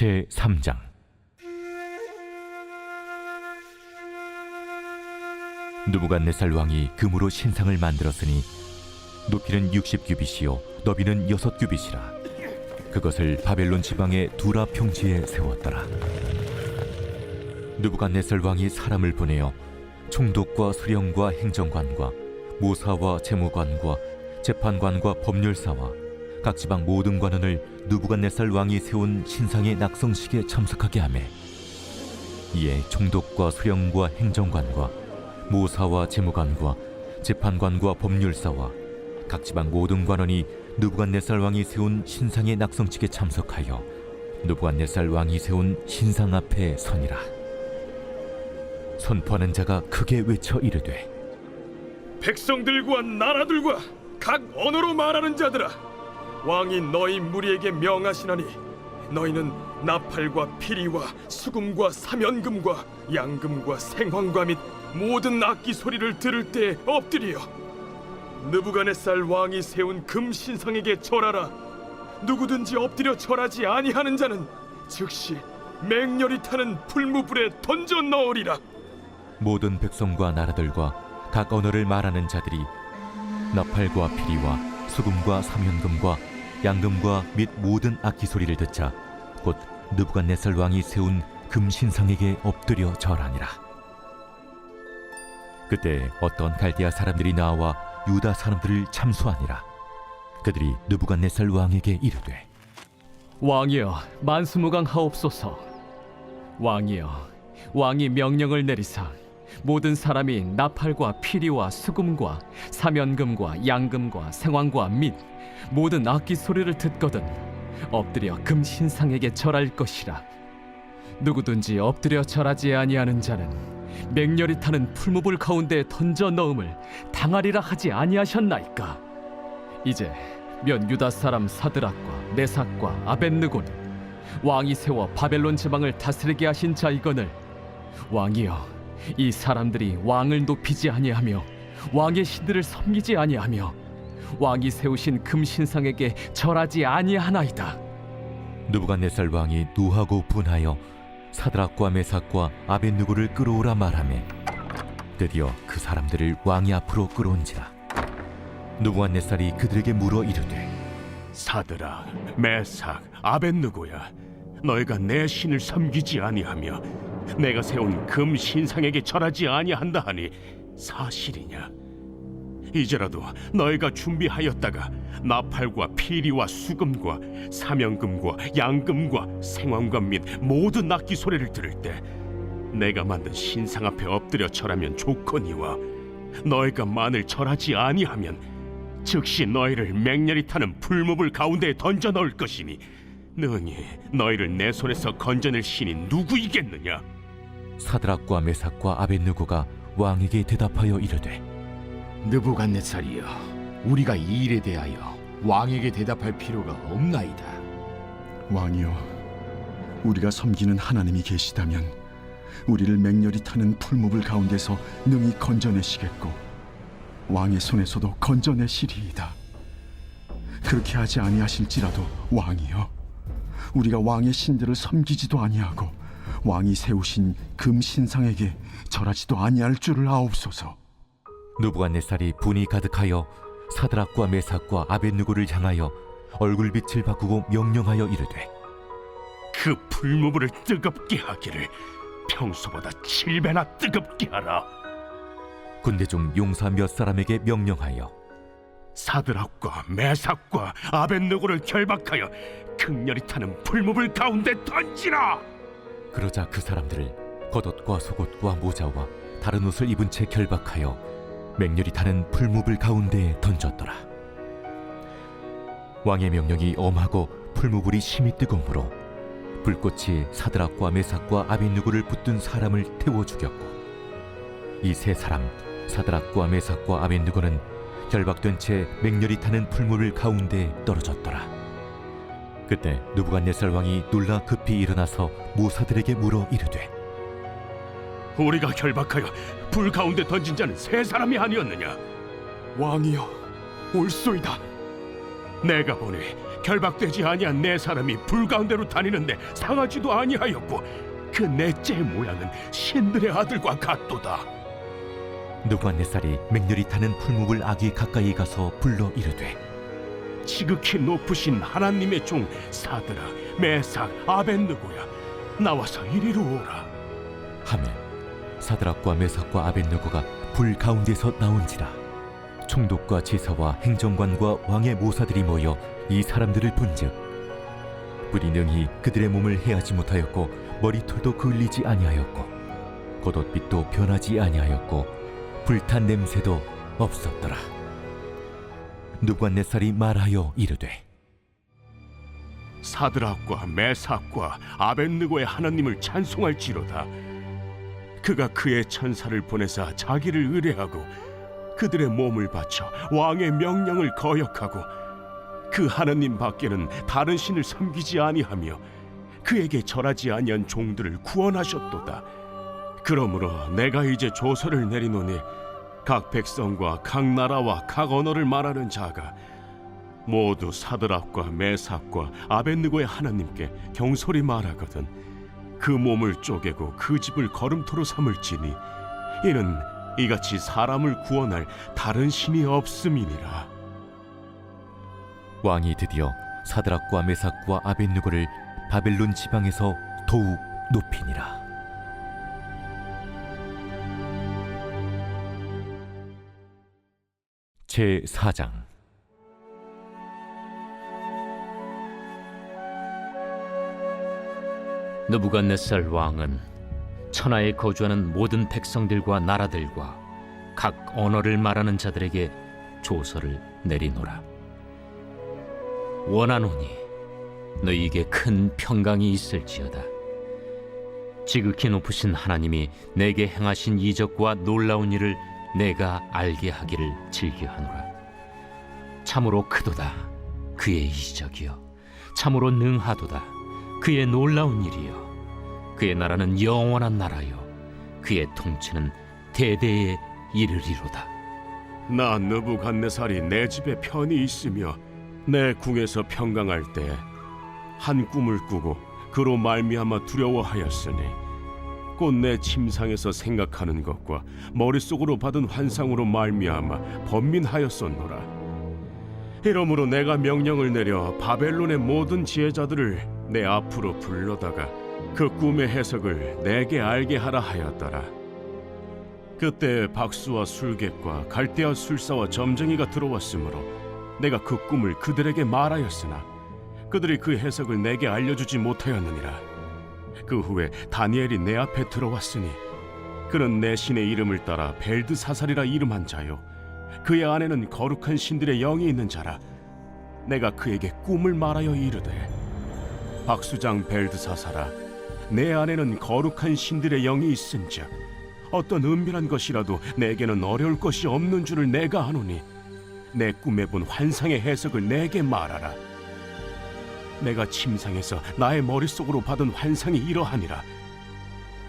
제 3장. 누부갓네살 왕이 금으로 신상을 만들었으니 높이는 60규빗이요 너비는 6규빗이라. 그것을 바벨론 지방의 두라 평지에 세웠더라. 누부갓네살 왕이 사람을 보내어 총독과 수령과 행정관과 모사와 재무관과 재판관과 법률사와 각 지방 모든 관원을 누부갓네살 왕이 세운 신상의 낙성식에 참석하게 하매 이에 총독과 수령과 행정관과 모사와 재무관과 재판관과 법률사와 각 지방 모든 관원이 누부갓네살 왕이 세운 신상의 낙성식에 참석하여 누부갓네살 왕이 세운 신상 앞에 서니라. 선포하는 자가 크게 외쳐 이르되 백성들과 나라들과 각 언어로 말하는 자들아 왕이 너희 무리에게 명하시나니 너희는 나팔과 피리와 수금과 사면금과 양금과 생황과 및 모든 악기 소리를 들을 때 엎드려 느부갓네살 왕이 세운 금 신상에게 절하라. 누구든지 엎드려 절하지 아니하는 자는 즉시 맹렬히 타는 풀무불에 던져 넣으리라. 모든 백성과 나라들과 각 언어를 말하는 자들이 나팔과 피리와 수금과 사면금과 양금과 및 모든 악기 소리를 듣자 곧 느부갓네살 왕이 세운 금신상에게 엎드려 절하니라. 그때 어떤 갈대아 사람들이 나와 유다 사람들을 참수하니라. 그들이 느부갓네살 왕에게 이르되 왕이여 만수무강 하옵소서. 왕이여 왕이 명령을 내리사 모든 사람이 나팔과 피리와 수금과 사면금과 양금과 생황과 및 모든 악기 소리를 듣거든 엎드려 금 신상에게 절할 것이라. 누구든지 엎드려 절하지 아니하는 자는 맹렬히 타는 풀무불 가운데 던져 넣음을 당하리라 하지 아니하셨나이까? 이제 면 유다 사람 사드락과 메삭과 아벤느고는 왕이 세워 바벨론 지방을 다스리게 하신 자이거늘 왕이여 이 사람들이 왕을 높이지 아니하며 왕의 신들을 섬기지 아니하며 왕이 세우신 금 신상에게 절하지 아니하나이다 느부갓네살 왕이 노하고 분하여 사드락과 메삭과 아벤누고를 끌어오라 말하매 드디어 그 사람들을 왕이 앞으로 끌어온지라 느부갓네살이 그들에게 물어 이르되 사드라, 메삭, 아벤누고야, 너희가 내 신을 섬기지 아니하며 내가 세운 금 신상에게 절하지 아니한다 하니 사실이냐? 이제라도 너희가 준비하였다가 나팔과 피리와 수금과 사명금과 양금과 생황과 및 모든 악기 소리를 들을 때 내가 만든 신상 앞에 엎드려 절하면 좋거니와 너희가 만일 절하지 아니하면 즉시 너희를 맹렬히 타는 풀무불 가운데에 던져 넣을 것이니 능히 너희를 내 손에서 건져낼 신이 누구이겠느냐? 사드락과 메삭과 아벤누고가 왕에게 대답하여 이르되 느부갓네살이여 우리가 이 일에 대하여 왕에게 대답할 필요가 없나이다 왕이여, 우리가 섬기는 하나님이 계시다면 우리를 맹렬히 타는 풀무불 가운데서 능히 건져내시겠고 왕의 손에서도 건져내시리이다. 그렇게 하지 아니하실지라도 왕이여, 우리가 왕의 신들을 섬기지도 아니하고 왕이 세우신 금 신상에게 절하지도 아니할 줄을 아옵소서. 느부갓네살이 분이 가득하여 사드락과 메삭과 아벤누고를 향하여 얼굴빛을 바꾸고 명령하여 이르되 그 풀무불을 뜨겁게 하기를 평소보다 칠배나 뜨겁게 하라. 군대 중 용사 몇 사람에게 명령하여 사드락과 메삭과 아벤느고를 결박하여 극렬히 타는 풀무불 가운데 던지라. 그러자 그 사람들을 겉옷과 속옷과 모자와 다른 옷을 입은 채 결박하여 맹렬히 타는 풀무불 가운데에 던졌더라. 왕의 명령이 엄하고 풀무불이 심히 뜨거우므로 불꽃이 사드락과 메삭과 아벤누고를 붙든 사람을 태워 죽였고 이 세 사람 사드락과 메삭과 아벤누고는 결박된 채 맹렬히 타는 풀무불 가운데에 떨어졌더라. 그때 누부갓네살 왕이 놀라 급히 일어나서 모사들에게 물어 이르되 우리가 결박하여 불 가운데 던진 자는 세 사람이 아니었느냐? 왕이여 올소이다 내가 보니 결박되지 아니한 내 사람이 불 가운데로 다니는데 상하지도 아니하였고 그 넷째 모양은 신들의 아들과 같도다. 누부갓네살이 맹렬히 타는 풀무불 아기 가까이 가서 불러 이르되 지극히 높으신 하나님의 종 사드라 메삭 아벤느고야 나와서 이리로 오라. 하매 사드락과 메삭과 아벤누고가 불 가운데서 나온지라 총독과 제사와 행정관과 왕의 모사들이 모여 이 사람들을 본즉 불이 능히 그들의 몸을 해하지 못하였고 머리털도 그을리지 아니하였고 겉옷빛도 변하지 아니하였고 불탄 냄새도 없었더라 누관네살이 말하여 이르되 사드락과 메삭과 아벤느고의 하나님을 찬송할지로다. 그가 그의 천사를 보내사 자기를 의뢰하고 그들의 몸을 바쳐 왕의 명령을 거역하고 그 하나님 밖에는 다른 신을 섬기지 아니하며 그에게 절하지 아니한 종들을 구원하셨도다. 그러므로 내가 이제 조서를 내리노니 각 백성과 각 나라와 각 언어를 말하는 자가 모두 사드락과 메삭과 아벤느고의 하나님께 경솔히 말하거든 그 몸을 쪼개고 그 집을 걸음토로 삼을지니 이는 이같이 사람을 구원할 다른 신이 없음이니라 왕이 드디어 사드락과 메삭과 아벤누고를 바벨론 지방에서 더욱 높이니라. 제 4장 느부갓네살 왕은 천하에 거주하는 모든 백성들과 나라들과 각 언어를 말하는 자들에게 조서를 내리노라. 원하노니 너희에게 큰 평강이 있을지어다. 지극히 높으신 하나님이 내게 행하신 이적과 놀라운 일을 내가 알게 하기를 즐겨하노라. 참으로 크도다 그의 이적이요 참으로 능하도다 그의 놀라운 일이요. 그의 나라는 영원한 나라요. 그의 통치는 대대에 이르리로다. 나 느부갓네살이 내 집에 편히 있으며 내 궁에서 평강할 때 한 꿈을 꾸고 그로 말미암아 두려워하였으니 곧 내 침상에서 생각하는 것과 머릿속으로 받은 환상으로 말미암아 번민하였었노라. 이러므로 내가 명령을 내려 바벨론의 모든 지혜자들을 내 앞으로 불러다가 그 꿈의 해석을 내게 알게 하라 하였더라. 그때 박수와 술객과 갈대아 술사와 점쟁이가 들어왔으므로 내가 그 꿈을 그들에게 말하였으나 그들이 그 해석을 내게 알려주지 못하였느니라. 그 후에 다니엘이 내 앞에 들어왔으니 그는 내 신의 이름을 따라 벨드사살이라 이름한 자요. 그의 안에는 거룩한 신들의 영이 있는 자라. 내가 그에게 꿈을 말하여 이르되 박수장 벨드사살아 내 안에는 거룩한 신들의 영이 있은즉 어떤 은밀한 것이라도 내게는 어려울 것이 없는 줄을 내가 아노니 내 꿈에 본 환상의 해석을 내게 말하라. 내가 침상에서 나의 머릿속으로 받은 환상이 이러하니라.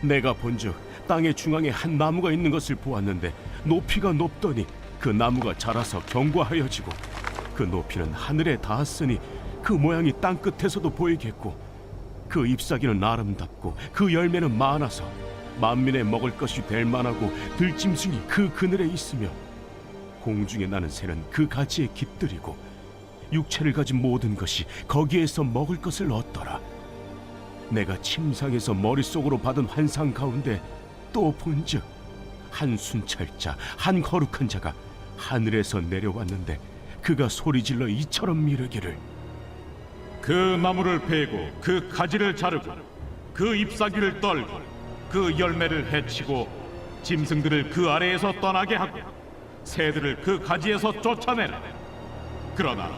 내가 본즉 땅의 중앙에 한 나무가 있는 것을 보았는데 높이가 높더니 그 나무가 자라서 견고하여지고 그 높이는 하늘에 닿았으니 그 모양이 땅 끝에서도 보이겠고 그 잎사귀는 아름답고 그 열매는 많아서 만민의 먹을 것이 될 만하고 들짐승이 그 그늘에 있으며 공중에 나는 새는 그 가지에 깃들이고 육체를 가진 모든 것이 거기에서 먹을 것을 얻더라. 내가 침상에서 머릿속으로 받은 환상 가운데 또 본즉 한 순찰자 한 거룩한 자가 하늘에서 내려왔는데 그가 소리질러 이처럼 미르기를 그 나무를 베고 그 가지를 자르고 그 잎사귀를 떨고 그 열매를 해치고 짐승들을 그 아래에서 떠나게 하고 새들을 그 가지에서 쫓아내라. 그러나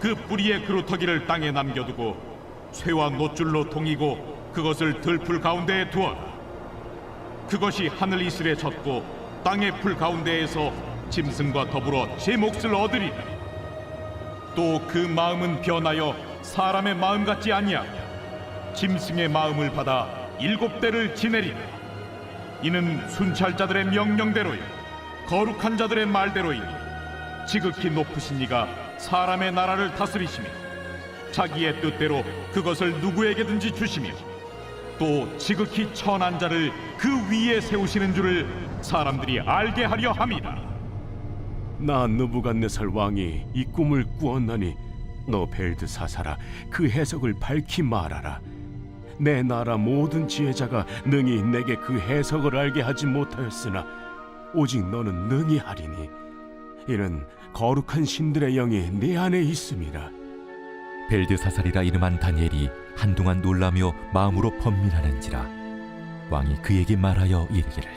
그 뿌리의 그루터기를 땅에 남겨두고 쇠와 노줄로 동이고 그것을 들풀 가운데에 두어라. 그것이 하늘 이슬에 젖고 땅의 풀 가운데에서 짐승과 더불어 제 몫을 얻으리라. 또 그 마음은 변하여 사람의 마음 같지 아니하며 짐승의 마음을 받아 일곱 대를 지내리라 이는 순찰자들의 명령대로요 거룩한 자들의 말대로이니 지극히 높으신 이가 사람의 나라를 다스리시며 자기의 뜻대로 그것을 누구에게든지 주시며 또 지극히 천한 자를 그 위에 세우시는 줄을 사람들이 알게 하려 함이다. 나 느부갓네살 왕이 이 꿈을 꾸었나니 너 벨드사사라 그 해석을 밝히 말하라. 내 나라 모든 지혜자가 능히 내게 그 해석을 알게 하지 못하였으나 오직 너는 능히 하리니 이는 거룩한 신들의 영이 네 안에 있음이라. 벨드사살이라 이름한 다니엘이 한동안 놀라며 마음으로 번민하는지라 왕이 그에게 말하여 이르기를.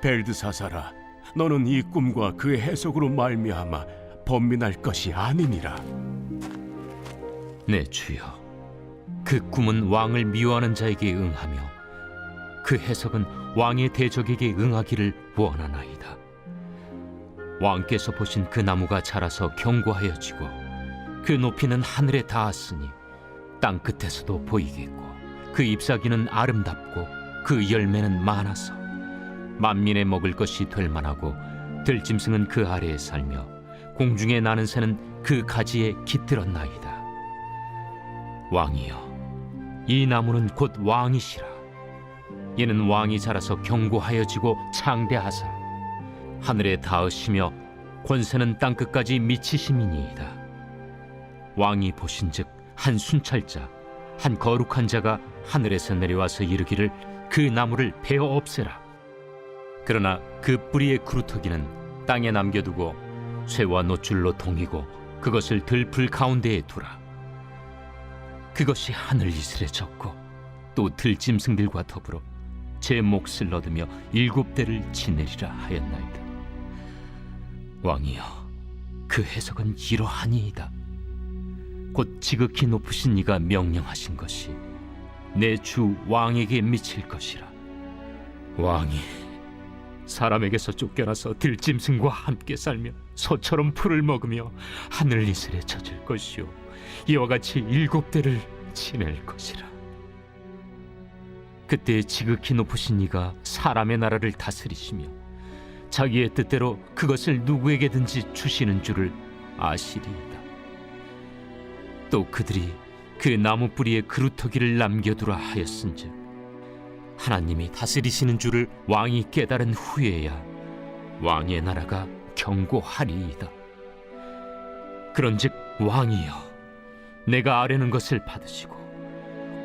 벨드사사라 너는 이 꿈과 그 해석으로 말미암아 번민할 것이 아니니라 내 주여 그 꿈은 왕을 미워하는 자에게 응하며 그 해석은 왕의 대적에게 응하기를 원하나이다. 왕께서 보신 그 나무가 자라서 견고하여지고 그 높이는 하늘에 닿았으니 땅 끝에서도 보이겠고 그 잎사귀는 아름답고 그 열매는 많아서 만민의 먹을 것이 될 만하고 들짐승은 그 아래에 살며 공중에 나는 새는 그 가지에 깃들었나이다 왕이여 이 나무는 곧 왕이시라. 이는 왕이 자라서 견고하여지고 창대하사 하늘에 닿으시며 권세는 땅 끝까지 미치심이니이다. 왕이 보신즉 한 순찰자 한 거룩한 자가 하늘에서 내려와서 이르기를 그 나무를 베어 없애라. 그러나 그 뿌리의 그루터기는 땅에 남겨두고 쇠와 노줄로 동이고 그것을 들풀 가운데에 두라 그것이 하늘 이슬에 젖고 또 들짐승들과 더불어 제 몫을 얻으며 일곱 대를 지내리라 하였나이다. 왕이여, 그 해석은 이러하니이다. 곧 지극히 높으신 이가 명령하신 것이 내 주 왕에게 미칠 것이라. 왕이 사람에게서 쫓겨나서 들짐승과 함께 살며 소처럼 풀을 먹으며 하늘 이슬에 젖을 것이요 이와 같이 일곱 대를 지낼 것이라. 그때 지극히 높으신 이가 사람의 나라를 다스리시며 자기의 뜻대로 그것을 누구에게든지 주시는 줄을 아시리이다. 또 그들이 그 나무 뿌리에 그루터기를 남겨두라 하였은즉 하나님이 다스리시는 줄을 왕이 깨달은 후에야 왕의 나라가 견고하리이다. 그런즉 왕이여 내가 아뢰는 것을 받으시고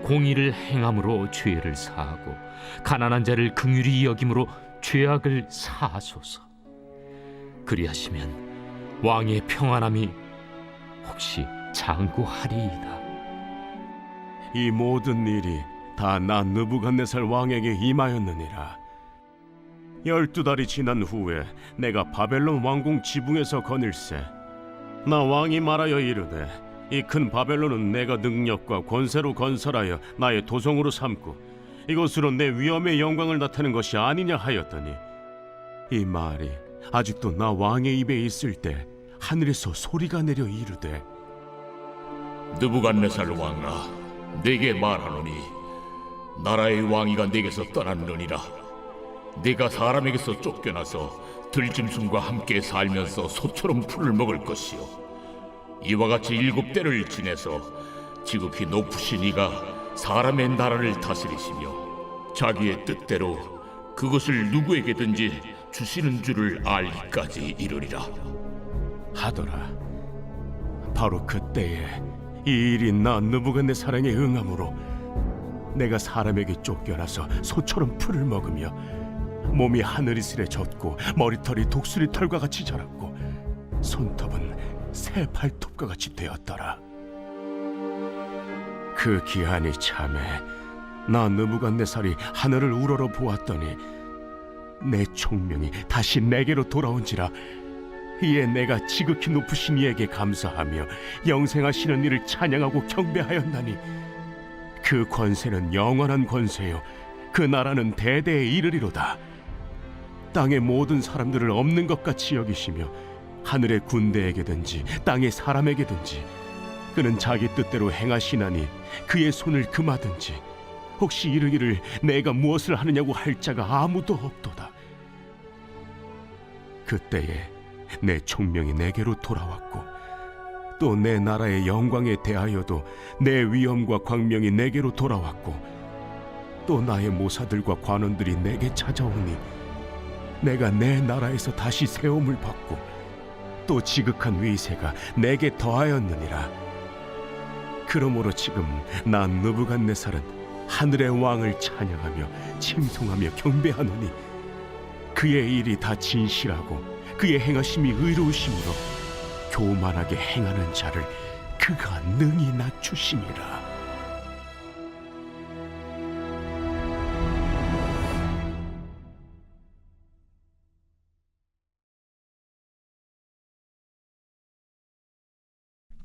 공의를 행함으로 죄를 사하고 가난한 자를 긍휼히 여김으로 죄악을 사하소서. 그리하시면 왕의 평안함이 혹시 장구하리이다. 이 모든 일이 다 나 느부갓네살 왕에게 임하였느니라. 열두 달이 지난 후에 내가 바벨론 왕궁 지붕에서 거닐세. 나 왕이 말하여 이르되 이 큰 바벨론은 내가 능력과 권세로 건설하여 나의 도성으로 삼고 이것으로 내 위엄의 영광을 나타낸 것이 아니냐 하였더니 이 말이 아직도 나 왕의 입에 있을 때 하늘에서 소리가 내려 이르되 느부갓네살 왕아, 내게 말하노니 나라의 왕위가 내게서 떠났느니라. 네가 사람에게서 쫓겨나서 들짐승과 함께 살면서 소처럼 풀을 먹을 것이요. 이와 같이 일곱 대를 지내서 지극히 높으신 이가 사람의 나라를 다스리시며 자기의 뜻대로 그것을 누구에게든지 주시는 줄을 알기까지 이르리라. 하더라. 바로 그때에 이 일이 나 느부갓네살에게 응함으로 내가 사람에게 쫓겨나서 소처럼 풀을 먹으며 몸이 하늘이슬에 젖고 머리털이 독수리 털과 같이 자랐고 손톱은 새 발톱과 같이 되었더라. 그 기한이 참에 나 느부갓네살이 하늘을 우러러 보았더니 내 총명이 다시 내게로 돌아온지라 이에 내가 지극히 높으신 이에게 감사하며 영생하시는 이를 찬양하고 경배하였나니 그 권세는 영원한 권세요. 그 나라는 대대에 이르리로다. 땅의 모든 사람들을 없는 것 같이 여기시며 하늘의 군대에게든지 땅의 사람에게든지 그는 자기 뜻대로 행하시나니 그의 손을 금하든지 혹시 이르기를 내가 무엇을 하느냐고 할 자가 아무도 없도다. 그때에 내 총명이 내게로 돌아왔고 또 내 나라의 영광에 대하여도 내 위엄과 광명이 내게로 돌아왔고 또 나의 모사들과 관원들이 내게 찾아오니 내가 내 나라에서 다시 세움을 받고 또 지극한 위세가 내게 더하였느니라. 그러므로 지금 난 느부갓네살은 하늘의 왕을 찬양하며 칭송하며 경배하노니 그의 일이 다 진실하고 그의 행하심이 의로우심으로 교만하게 행하는 자를 그가 능히 낮추심이라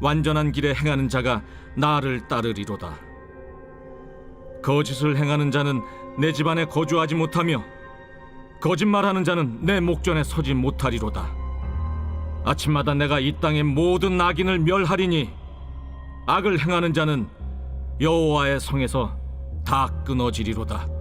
완전한 길에 행하는 자가 나를 따르리로다. 거짓을 행하는 자는 내 집안에 거주하지 못하며 거짓말하는 자는 내 목전에 서지 못하리로다. 아침마다 내가 이 땅의 모든 악인을 멸하리니 악을 행하는 자는 여호와의 성에서 다 끊어지리로다.